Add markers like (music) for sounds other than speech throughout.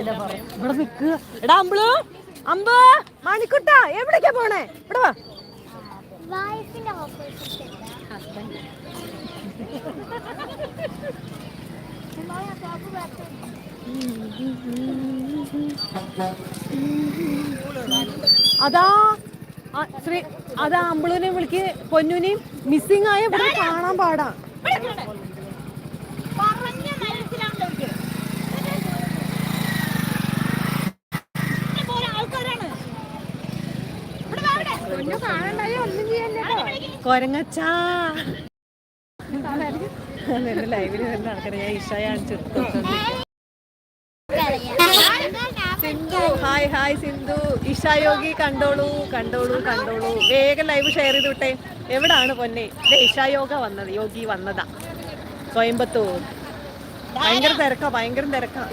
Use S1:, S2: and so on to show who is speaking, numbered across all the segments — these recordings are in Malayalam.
S1: ഇവിടെ നിക്ക്. എടാ അമ്പിളു. അമ്പ. മണിക്കുട്ട എവിടേക്കാ പോണേ? ഇവിടെ വാ. അതാ ശ്രീ അതാ അമ്പിളുവിനെ വിളിക്ക്. പൊന്നുനെയും. മിസ്സിംഗ് ആയ ഇവിടെ കാണാൻ പാടാ. കൊരങ്ങച്ചാ. ഞാൻ ഹായ് ഹായ് സിന്ധു. ഇഷ കണ്ടോളൂ കണ്ടോളൂ കണ്ടോളൂ. വേഗം ലൈവ് ഷെയർ ചെയ്ത് വിട്ടെ. എവിടാണ് പൊന്നെ? ഇഷ യോഗ വന്നത് യോഗി വന്നതാ. കോയമ്പത്തൂർ. ഭയങ്കര തിരക്കാ ഭയങ്കര തിരക്കാ.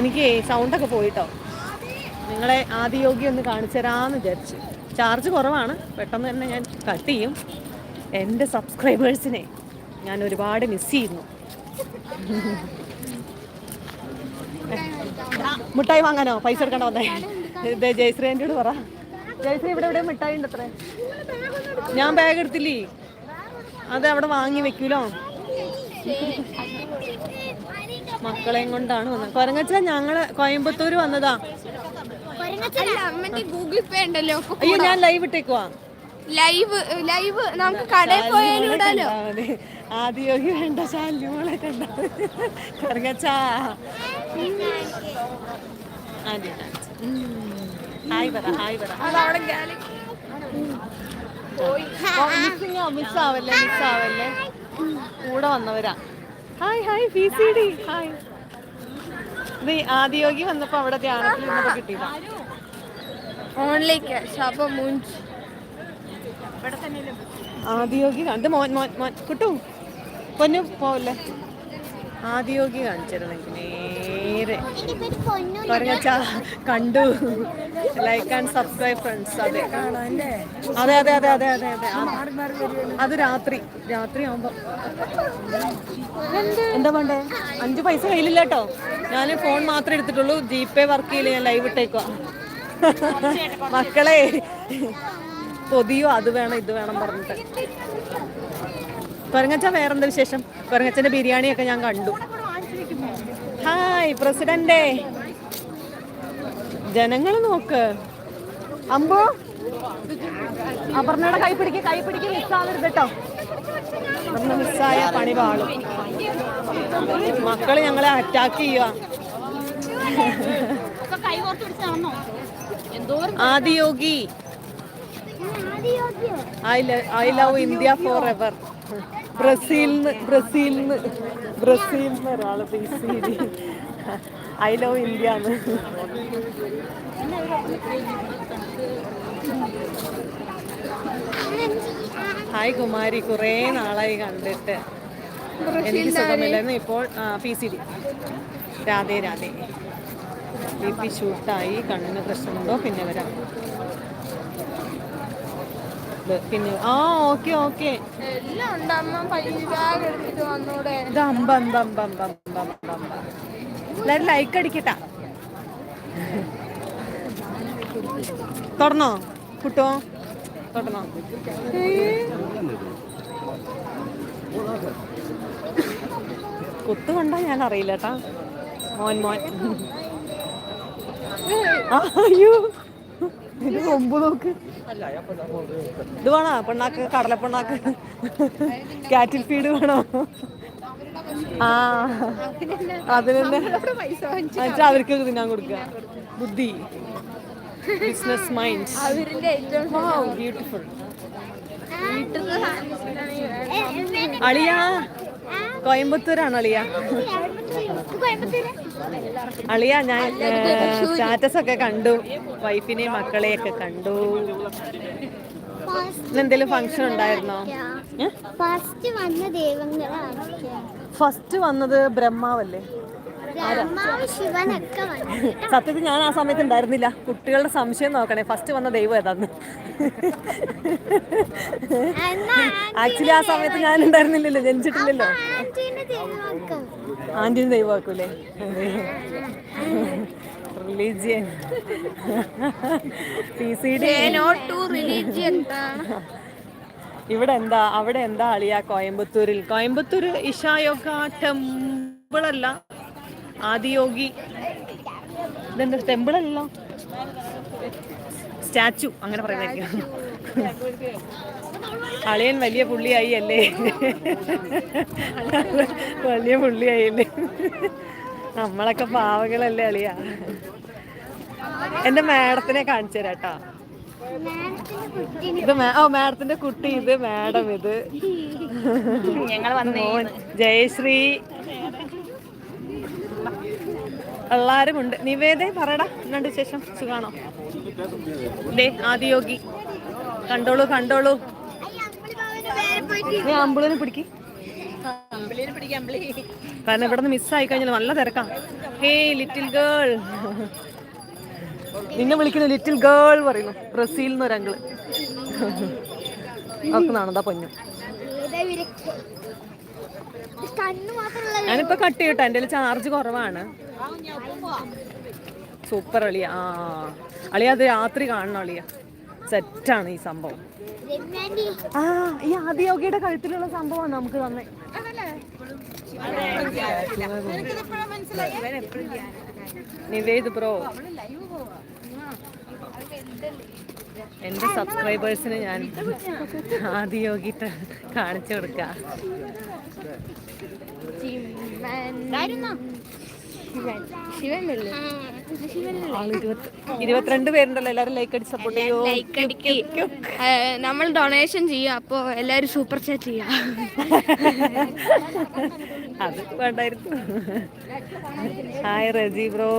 S1: എനിക്ക് സൗണ്ടൊക്കെ പോയിട്ടോ. നിങ്ങളെ ആദ്യ യോഗി ഒന്ന് കാണിച്ചു തരാമെന്ന് വിചാരിച്ചു. ചാർജ് കുറവാണ്. പെട്ടെന്ന് തന്നെ ഞാൻ കട്ട് ചെയ്യും. എന്റെ സബ്സ്ക്രൈബേഴ്സിനെ ഞാൻ ഒരുപാട് മിസ് ചെയ്യുന്നു. മിഠായി വാങ്ങാനോ? പൈസ എടുക്കണ്ട വന്നേ. ജയശ്രീ എന്നോട് പറ. ജയശ്രീ ഇവിടെ ഇവിടെ മിഠായി ഉണ്ട് അത്രേ. ഞാൻ ബാഗ് എടുത്തില്ലേ? അത് അവിടെ വാങ്ങി വെക്കൂലോ? മക്കളെയും കൊണ്ടാണ് വന്നത്. കൊരങ്ങച്ച ഞങ്ങൾ കോയമ്പത്തൂർ വന്നതാ.
S2: അമ്മന്റെ ഗൂഗിൾ പേ ഉണ്ടല്ലോ
S1: അയ്യോ ഞാൻ ലൈവ് ഇട്ടേക്കുവാ
S2: ലൈവ് ലൈവ് നമുക്ക് കടയിൽ പോയാലും
S1: ആദ്യോഗി വേണ്ട ശാല്യമോളെ കണ്ട കൊരങ്ങച്ച ഹായ് പറ ഹായ് പറ.
S2: അവിടെ ഗാലറി
S1: മിസ്സിങ് മിസ് ആവല്ലേ മിസ് ആവല്ലേ? കൂടെ വന്നവരാ. Hi hi P C D hi. ഇത് ആദിയോഗി വന്നപ്പോ അവിടെ ധ്യാനത്തിൽ നിന്നപ്പോ കിട്ടിയതാ.
S2: ക്യാഷ് അപ്പൊ മുൻപ്
S1: ആദിയോഗി കണ്ട് മോൻ മോൻ മോൻ കുട്ടു. പൊന്നു പോവല്ലേ. ആദിയോഗി കാണിച്ചിരുന്നെങ്കിൽ നേരെ. പറഞ്ഞാ കണ്ടു. ലൈക്ക് ആൻഡ് സബ്സ്ക്രൈബ് ഫ്രണ്ട്സ് അതെ. അതെ അതെ അതെ അതെ അതെ അതെ. അത് രാത്രി. രാത്രി ആവുമ്പോ എന്താ വേണ്ടേ? അഞ്ചു പൈസ കയ്യിലില്ല കേട്ടോ. ഞാൻ ഫോൺ മാത്രമേ എടുത്തിട്ടുള്ളൂ. ജി പേ വർക്ക് ചെയ്യില്ല ഞാൻ ലൈവ് ഇട്ടേക്കുക മക്കളെ പൊതിയോ അത് വേണം ഇത് വേണം പറഞ്ഞിട്ട്. കൊരങ്ങച്ച വേറെന്താ വിശേഷം? കൊരങ്ങച്ചന്റെ ബിരിയാണിയൊക്കെ ഞാൻ കണ്ടു. ഹായ് പ്രസിഡന്റേ ജനങ്ങൾ നോക്ക്. അമ്പോ? അപർണയുടെ കൈ പിടിക്ക് കൈ പിടിക്ക് മിസ്സാവരുത് കേട്ടോ. അപർണ മിസ്സായ പണി പാളും. മക്കൾ ഞങ്ങളെ അറ്റാക്ക് ചെയ്യുക. Adiyogi. I love India forever ബ്രസീലിന്ന് ബ്രസീലിന്ന് ബ്രസീലിന്ന് ഒരാൾ ഐ ലവ് ഇന്ത്യ എന്ന് ഹായ് കുമാരി കുറേ നാളായി കണ്ടിട്ട്. എനിക്ക് സുഖമില്ലായിരുന്നു ഇപ്പോൾ P C D Radhe Radhe. B P ഷൂട്ടായി കണ്ണിന് പ്രശ്നമുണ്ടോ? പിന്നെ വരാം. പിന്നെ ആ ഓക്കെ ഓക്കെ.
S2: എല്ലാം ഉണ്ട്. അമ്മ പൈസ ബാഗ് വന്നൂടെ.
S1: ഇത് അമ്പ അമ്പ അമ്പ അമ്പ അമ്പ അമ്പ അമ്പ. എല്ലാവരും ലൈക്ക് അടിക്കട്ടാ. തുറന്നോ? കുട്ടോ? തുറന്നോ കുത്തു കണ്ടാ ഞാൻ അറിയില്ല കേട്ടാ. മോൻ മോൻ. ആ, അയ്യോ. ഇത് കൊമ്പ് നോക്ക്. ഇത് വേണോ? പെണ്ണാക്ക് കടലപ്പെണ്ണാക്ക്. കാറ്റിൽ ഫീഡ് വേണോ? ആ അതിനെന്നെ. എന്നിട്ട് അവർക്ക് തിന്നാൻ കൊടുക്കുക ബുദ്ധി. ബിസിനസ് മൈൻഡ് ബ്യൂട്ടിഫുൾ അളിയ. കോയമ്പത്തൂരാണോ അളിയ? അളിയ ഞാൻ സ്റ്റാറ്റസ് ഒക്കെ കണ്ടു. വൈഫിനെയും മക്കളെയൊക്കെ കണ്ടു. എന്തെങ്കിലും ഫംഗ്ഷൻ ഉണ്ടായിരുന്നോ?
S3: ഫസ്റ്റ് വന്ന ദൈവങ്ങളാണ്
S1: ഫസ്റ്റ് വന്നത് ബ്രഹ്മാവല്ലേ? സത്യത്തിൽ ഞാൻ ആ സമയത്ത് ഉണ്ടായിരുന്നില്ല. കുട്ടികളുടെ സംശയം നോക്കണേ. ഫസ്റ്റ് വന്ന ദൈവം ഏതാന്ന്. ആക്ച്വലി ആ സമയത്ത് ഞാൻ ഉണ്ടായിരുന്നില്ലല്ലോ. ജനിച്ചിട്ടില്ലല്ലോ.
S3: ആന്റീനെ ദൈവമാക്കും.
S1: ആന്റിന് ദൈവമാക്കൂലേ? Religion P C D
S2: not to religion
S1: ഇവിടെ എന്താ? അവിടെ എന്താ അളിയ? കോയമ്പത്തൂരിൽ. കോയമ്പത്തൂർ ഇഷായോഗ ടെമ്പിൾ അല്ല. ആദിയോഗി. ഇതെന്താ? ടെമ്പിൾ അല്ലല്ലോ സ്റ്റാച്ചു. അങ്ങനെ പറയുന്നതായിരിക്കും അളിയൻ വലിയ പുള്ളിയായി അല്ലേ? വലിയ പുള്ളിയായി അല്ലേ? നമ്മളൊക്കെ പാവകളല്ലേ അളിയ? എന്റെ മാഡത്തിനെ കാണിച്ചു തരാട്ടോ ഇത് ഓ മാഡത്തിന്റെ കുട്ടി ഇത് മാഡം ഇത്.
S2: ഞങ്ങൾ
S1: ജയശ്രീ. എല്ലാരും ഉണ്ട് നിവേദേ പറയടാ എന്നാണ്ട് ശേഷം സുഖാണോ? ദേ ആദിയോഗി. കണ്ടോളൂ കണ്ടോളൂ. നീ അമ്പിളിനെ പിടിക്ക്. കാരണം ഇവിടെ നിന്ന് മിസ്സായി കഴിഞ്ഞാൽ നല്ല തിരക്കാ. Hey little girl. നിന്നെ വിളിക്കുന്നു ലിറ്റിൽ ഗേൾ പറയുന്നു. ബ്രസീൽ എന്ന് ഒരങ്കിൾ അവർക്ക് നാണതാ പൊന്നു. ഞാനിപ്പോ കട്ട് ചെയ്യട്ടോ. എന്റെ ചാർജ് കുറവാണ്. സൂപ്പർ അളിയ. ആ. അളിയ അത് രാത്രി കാണണം അളിയ. സെറ്റാണ് ഈ സംഭവം. ആ ഈ ആദിയോഗിയുടെ കഴുത്തിലുള്ള സംഭവമാണ് നമുക്ക് തന്നെ. നിവേദ് ബ്രോ. എന്റെ സബ്സ്ക്രൈബേഴ്സിന് ഞാൻ ആദിയോഗി കാണിച്ചു കൊടുക്കാം. ഇരുപത്തിരണ്ട് പേരുണ്ടല്ലോ എല്ലാരും ലൈക്ക് അടിച്ച് സപ്പോർട്ട് ചെയ്യോ?
S2: ലൈക്ക് അടിക്ക്. നമ്മൾ ഡൊണേഷൻ ചെയ്യും അപ്പോ എല്ലാരും സൂപ്പർ ചാറ്റ് ചെയ്യാം. (laughs)
S1: അത് വേണ്ടായിരുന്നു. ഹായ് റജി ബ്രോ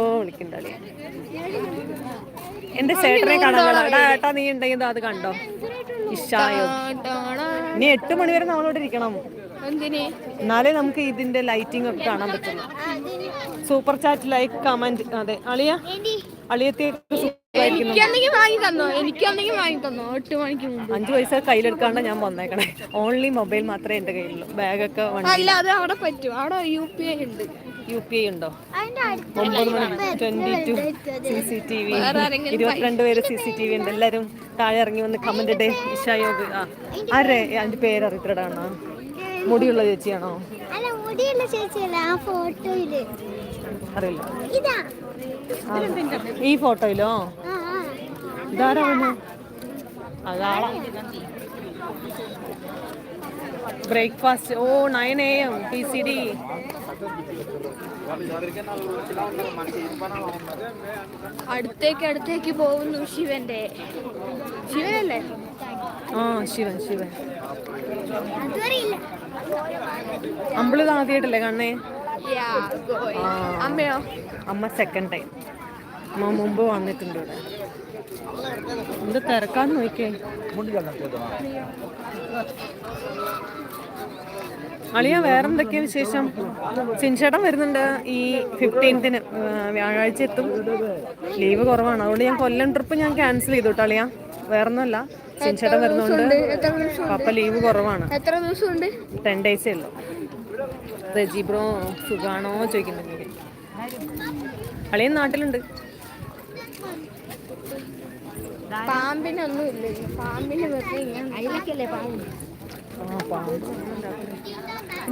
S1: എന്റെ ചേട്ടനെ കാണാൻ ഏട്ടാ നീ ഉണ്ടെങ്കിൽ അത് കണ്ടോ? ഇഷായോ. ഇനി എട്ട് മണിവരെ നമ്മളോട് ഇരിക്കണം. എന്നാലേ നമുക്ക് ഇതിന്റെ ലൈറ്റിംഗ് ഒക്കെ കാണാൻ പറ്റുള്ളൂ. Super chat like comment. അതെ അളിയ?
S2: വാങ്ങി തന്നോ വാങ്ങി തന്നോ എട്ട് മണിക്ക് മുമ്പ്
S1: അഞ്ചു പൈസ കയ്യിലെടുക്കാണ്ട് ഞാൻ വന്നേക്കണേ. ഓൺലി മൊബൈൽ മാത്രമേ എന്റെ കയ്യിലുള്ളൂ. ബാഗൊക്കെ
S2: അല്ല അത് അവിടെ പറ്റും. അവിടെ യു പി ഐ ഉണ്ട്.
S1: യു പി ഐ ഉണ്ടോ? ഒമ്പത് മണി twenty two C C T V ഇരുപത്തിരണ്ട് പേര് സി സി ടി വി ഉണ്ട്. എല്ലാരും താഴെ ഇറങ്ങി വന്ന് കമന്റ് ഇടേ. ഇഷായോഗ് ആ. ആരെ? അതിന്റെ പേര് അറിയത്തിടാണോ മുടിയുള്ള ചേച്ചിയാണോ?
S3: അല്ല മുടിയുള്ള ചേച്ചിയല്ല ആ ഫോട്ടോയിൽ?
S1: അറിയില്ല.
S3: ഇതാ.
S1: ഈ ഫോട്ടോയിലോ?
S3: ആ
S1: അതാളാ. Breakfast. Oh nine A M P C D
S2: അടുത്തേക്ക് അടുത്തേക്ക് പോകുന്നു ശിവന്റെ. ശിവനല്ലേ?
S1: ആ ശിവൻ ശിവൻ. അമ്പിളിത് ആദ്യമായിട്ടല്ലേ കണ്ണേ
S2: യാ, ഗോയി. അമ്മയോ?
S1: അമ്മ സെക്കൻഡ് ടൈം അമ്മ മുമ്പ് വന്നിട്ടുണ്ട് ഇവിടെ. എന്ത് തിരക്കാന്ന് നോക്കിയേ? അളിയ വേറെന്തൊക്കെയാ വിശേഷം? സിൻചേട്ടൻ വരുന്നുണ്ട് ഈ ഫിഫ്റ്റീൻത്തിന് വ്യാഴാഴ്ച എത്തും. ലീവ് കുറവാണ്. അതുകൊണ്ട് ഞാൻ കൊല്ലം ട്രിപ്പ് ഞാൻ ക്യാൻസൽ ചെയ്തു കേട്ടോ അളിയ. വേറൊന്നുമല്ല. സിൻചേട്ടൻ
S2: വരുന്നുണ്ട്
S1: പപ്പ ലീവ് കുറവാണ്.
S2: എത്ര ദിവസമുണ്ട്
S1: ടെൻ ഡേയ്സേ ഉള്ളൂ. റെജി ബ്രോ സുഖാണോ ചോദിക്കുന്നുണ്ട്. അളിയൻ നാട്ടിലുണ്ട്.
S2: പാമ്പിനൊന്നും ഇല്ല. പാമ്പിന് പാമ്പ്?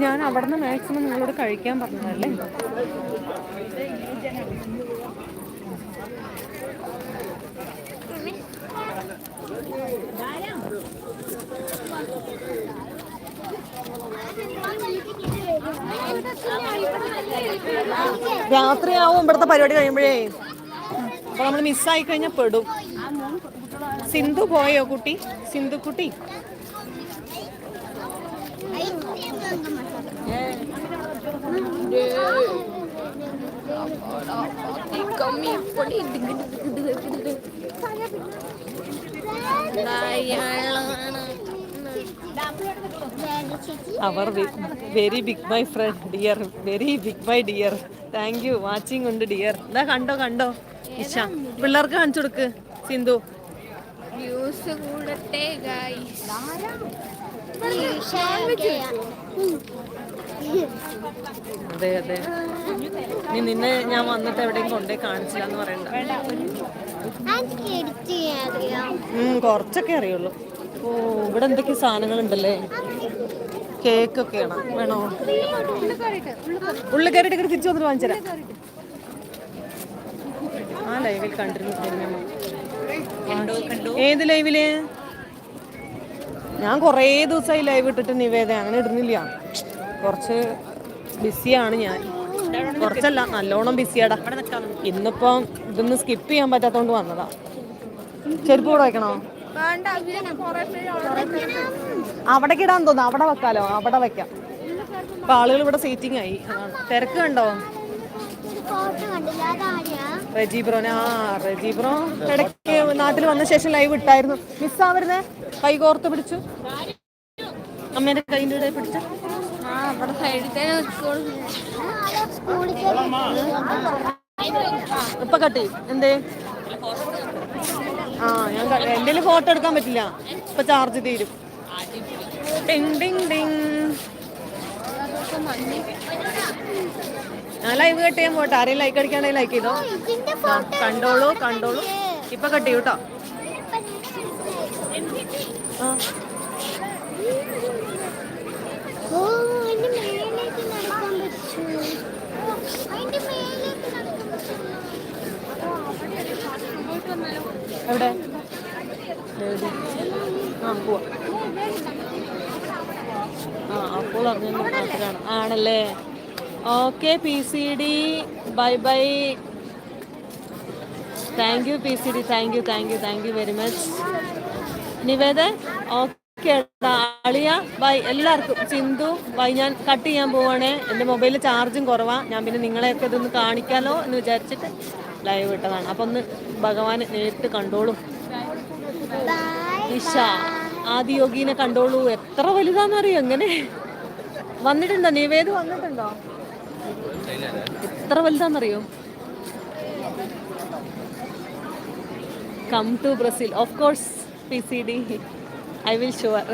S1: ഞാൻ അവിടെ നിന്ന് മാക്സിമം നിങ്ങളോട് കഴിക്കാൻ പറഞ്ഞതല്ലേ? രാത്രിയാവും ഇവിടുത്തെ പരിപാടി കഴിയുമ്പോഴേ. അപ്പൊ നമ്മൾ മിസ്സായി കഴിഞ്ഞാൽ പെടും. സിന്ധു പോയോ കുട്ടി? സിന്ധു കുട്ടി?
S2: കമ്മി
S1: അവർ very big my friend dear very big my dear thank you watching ഉണ്ട് ഡിയർ എന്താ കണ്ടോ കണ്ടോ? ഇഷ പിള്ളേർക്ക് കാണിച്ചു കൊടുക്ക് സിന്ധു.
S2: വ്യൂസ് കൂടട്ടെ ഗൈസ്
S1: അതെ അതെ. നീ നിന്നെ ഞാൻ വന്നിട്ട് എവിടെയും കൊണ്ടേ കാണിച്ചില്ല എന്ന് പറയണ്ട. കുറച്ചൊക്കെ അറിയുള്ളൂ. ഓ ഇവിടെ എന്തൊക്കെ സാധനങ്ങളുണ്ടല്ലേ? കേക്ക് ഒക്കെയാണ് വേണോ? ഉള്ളു കയറിയിട്ട് ഇങ്ങോട്ട് തിരിച്ചു വന്നിട്ട് വാങ്ങിച്ചു ആ ലൈവിൽ കണ്ടിരുന്നു സിനിമ. ഏത് ലൈവിൽ? ഞാൻ കുറേ ദിവസമായി ലൈവ് ഇട്ടിട്ട് നിവേദ അങ്ങനെ ഇടുന്നില്ല. കുറച്ച് ബിസിയാണ് ഞാൻ. കുറച്ചല്ല നല്ലോണം ബിസിയാടാ ഇന്നിപ്പം ഇതൊന്ന് സ്കിപ്പ് ചെയ്യാൻ പറ്റാത്തോണ്ട് വന്നതാ. ചെരുപ്പ് കൂടെ വെക്കണോ? അവിടേക്ക് ഇടാൻ തോന്നുന്നു. അവിടെ വെക്കാലോ? അവിടെ വെക്കാം. ഇപ്പൊ ആളുകൾ ഇവിടെ സീറ്റിംഗ് ആയി. തിരക്ക് കണ്ടോ?
S3: ഫോട്ടോ കണ്ടില്ല. അതാരാ?
S1: റെജി ബ്രോനെ ആ റെജി ബ്രോ ഇടയ്ക്ക് നാട്ടിൽ വന്ന ശേഷം ലൈവ് ഇട്ടായിരുന്നു. മിസ്സാവരുന്നേ കൈ കോർത്ത് പിടിച്ചു. അമ്മേന്റെ കൈന്റെ പിടിച്ചു.
S2: ആ അവിടെ സൈഡിൽ തന്നെ സ്കൂൾ
S3: സ്കൂളിൽ
S1: ഇപ്പൊ എന്തേ? ആ ഞാൻ എന്റെ ഫോട്ടോ എടുക്കാൻ പറ്റില്ല. ഇപ്പൊ ചാർജ് തീരും. ഞാൻ ലൈവ് കട്ട് ചെയ്യാൻ പോട്ടെ. ആരെയും ലൈക്ക് അടിക്കാണെങ്കിൽ ലൈക്ക് ചെയ്തോ? കണ്ടോളൂ കണ്ടോളൂ. ഇപ്പൊ കട്ട് ചെയ്യൂട്ടോ ആ
S3: ഓ അതിന്റെ മേലേക്ക് നടക്കാൻ പറ്റൂ അതിന്റെ മേലേക്ക് നടക്കാൻ പറ്റൂ
S1: എവിടെ എവിടെ? ആ പോവാ ആ അപ്പോൾ അറിഞ്ഞു നാട്ടിലാണ് ആണല്ലേ? Okay P C D bye bye thank you P C D thank you thank you thank you very much Niveda okay അളിയ ബൈ എല്ലാവർക്കും. സിന്ധു ബൈ ഞാൻ കട്ട് ചെയ്യാൻ പോവാണേ. എന്റെ മൊബൈലിൽ ചാർജും കുറവാ. ഞാൻ പിന്നെ നിങ്ങളെയൊക്കെ ഇതൊന്ന് കാണിക്കാലോ എന്ന് വിചാരിച്ചിട്ട് ലൈവ് ഇട്ടതാണ്. അപ്പം ഒന്ന് ഭഗവാൻ നേരിട്ട് കണ്ടോളൂ. ഇഷ ആദിയോഗീനെ കണ്ടോളൂ. എത്ര വലുതാന്നറിയോ? എങ്ങനെ? വന്നിട്ടുണ്ടോ? നിവേദ് വന്നിട്ടുണ്ടോ? എത്ര വലുതാന്നറിയോ come to Brazil of course P C D I will sure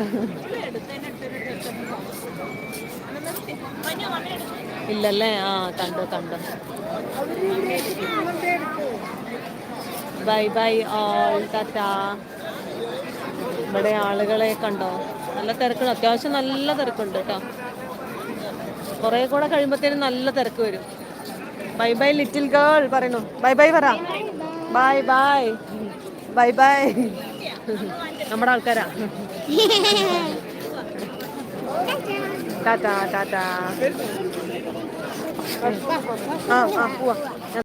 S1: ഇല്ലല്ലേ? ആ കണ്ടോ കണ്ടോ. ബൈ ബൈ ഓൾ ടാറ്റ ഇവിടെ ആളുകളെ കണ്ടോ? നല്ല തിരക്കുണ്ട്. അത്യാവശ്യം നല്ല തിരക്കുണ്ട് കേട്ടോ. കുറേ കൂടെ കഴിയുമ്പോഴത്തേനും നല്ല തിരക്ക് വരും. ബൈ ബൈ ലിറ്റിൽ ഗേൾ പറയുന്നു ബൈ ബൈ പറ. ബൈ ബൈ ബൈ ബൈ നമ്മുടെ ആൾക്കാരാ. (laughs) ടാറ്റാ ടാറ്റാ ആ ആ പോവാ.